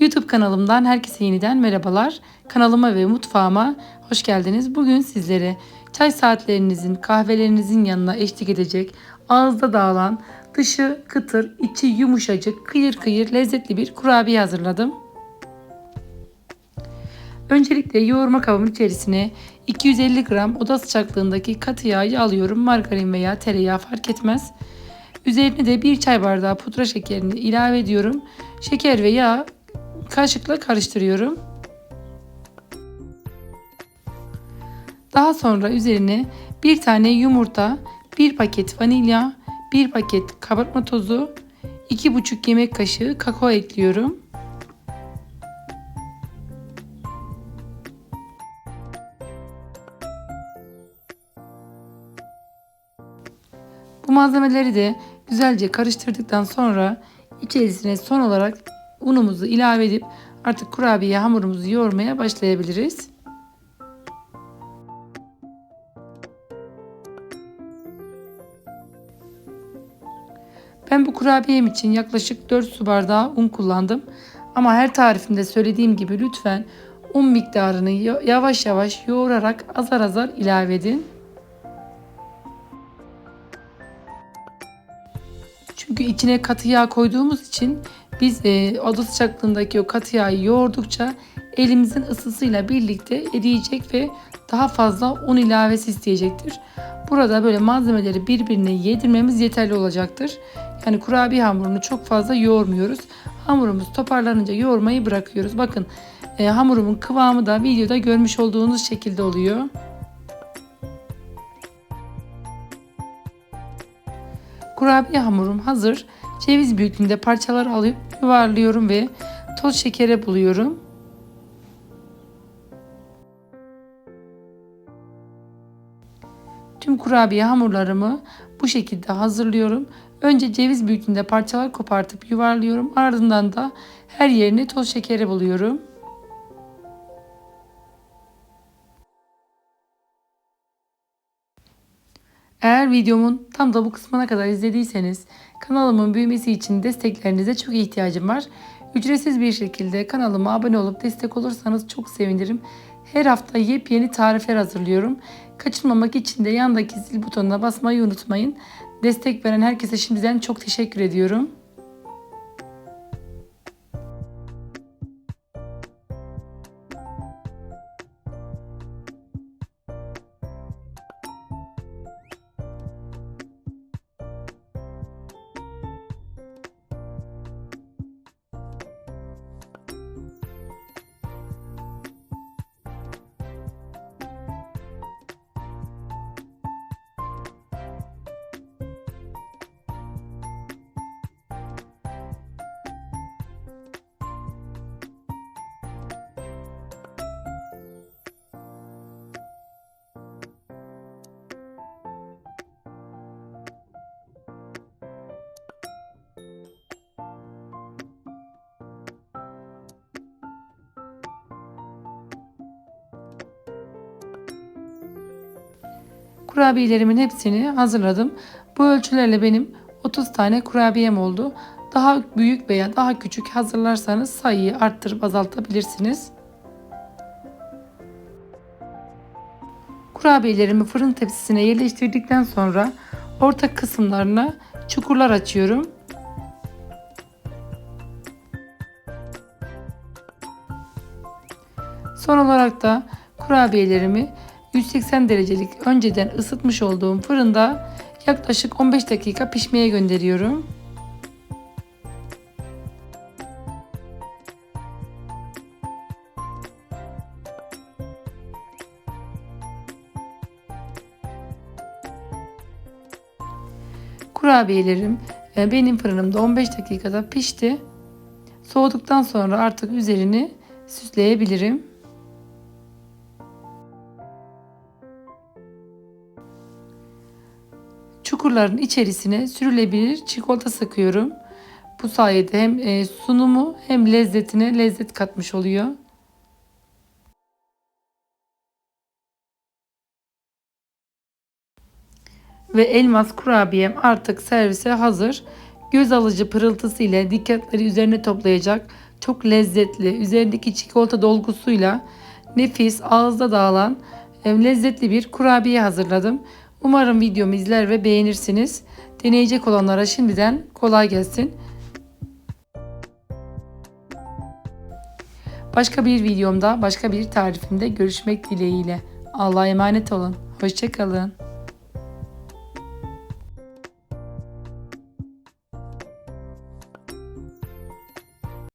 YouTube kanalımdan herkese yeniden merhabalar. Kanalıma ve mutfağıma hoş geldiniz. Bugün sizlere çay saatlerinizin, kahvelerinizin yanına eşlik edecek, ağızda dağılan, dışı kıtır, içi yumuşacık, kıyır kıyır lezzetli bir kurabiye hazırladım. Öncelikle yoğurma kabımın içerisine 250 gram oda sıcaklığındaki katı yağı alıyorum. Margarin veya tereyağı fark etmez. Üzerine de bir çay bardağı pudra şekerini ilave ediyorum. Şeker ve yağ kaşıkla karıştırıyorum. Daha sonra üzerine bir tane yumurta, bir paket vanilya, bir paket kabartma tozu, 2,5 yemek kaşığı kakao ekliyorum. Bu malzemeleri de güzelce karıştırdıktan sonra içerisine son olarak unumuzu ilave edip artık kurabiye hamurumuzu yoğurmaya başlayabiliriz. Ben bu kurabiyem için yaklaşık 4 su bardağı un kullandım. Ama her tarifimde söylediğim gibi lütfen un miktarını yavaş yavaş yoğurarak azar azar ilave edin. Çünkü içine katı yağ koyduğumuz için biz e, oda sıcaklığındaki o katı yağı yoğurdukça elimizin ısısıyla birlikte eriyecek ve daha fazla un ilavesi isteyecektir. Burada böyle malzemeleri birbirine yedirmemiz yeterli olacaktır. Yani kurabiye hamurunu çok fazla yoğurmuyoruz. Hamurumuz toparlanınca yoğurmayı bırakıyoruz. Bakın e, hamurumun kıvamı da videoda görmüş olduğunuz şekilde oluyor. Kurabiye hamurum hazır. Ceviz büyüklüğünde parçalar alıp yuvarlıyorum ve toz şekere buluyorum. Tüm kurabiye hamurlarımı bu şekilde hazırlıyorum. Önce ceviz büyüklüğünde parçalar kopartıp yuvarlıyorum. Ardından da her yerine toz şekeri buluyorum. Eğer videomun tam da bu kısmına kadar izlediyseniz kanalımın büyümesi için desteklerinize çok ihtiyacım var. Ücretsiz bir şekilde kanalıma abone olup destek olursanız çok sevinirim. Her hafta yepyeni tarifler hazırlıyorum. Kaçırmamak için de yandaki zil butonuna basmayı unutmayın. Destek veren herkese şimdiden çok teşekkür ediyorum. Kurabiyelerimin hepsini hazırladım. Bu ölçülerle benim 30 tane kurabiyem oldu. Daha büyük veya daha küçük hazırlarsanız sayıyı arttırıp azaltabilirsiniz. Kurabiyelerimi fırın tepsisine yerleştirdikten sonra orta kısımlarına çukurlar açıyorum. Son olarak da kurabiyelerimi 180 derecelik önceden ısıtmış olduğum fırında yaklaşık 15 dakika pişmeye gönderiyorum. Kurabiyelerim e, benim fırınımda 15 dakikada pişti. Soğuduktan sonra artık üzerini süsleyebilirim. Çukurların içerisine sürülebilir çikolata sıkıyorum. Bu sayede hem e, sunumu hem lezzetine lezzet katmış oluyor. Ve elmas kurabiyem artık servise hazır. Göz alıcı pırıltısı ile dikkatleri üzerine toplayacak çok lezzetli, üzerindeki çikolata dolgusuyla nefis, ağızda dağılan e, lezzetli bir kurabiye hazırladım. Umarım videomu izler ve beğenirsiniz. Deneyecek olanlara şimdiden kolay gelsin. Başka bir videomda, başka bir tarifimde görüşmek dileğiyle. Allah'a emanet olun. Hoşçakalın.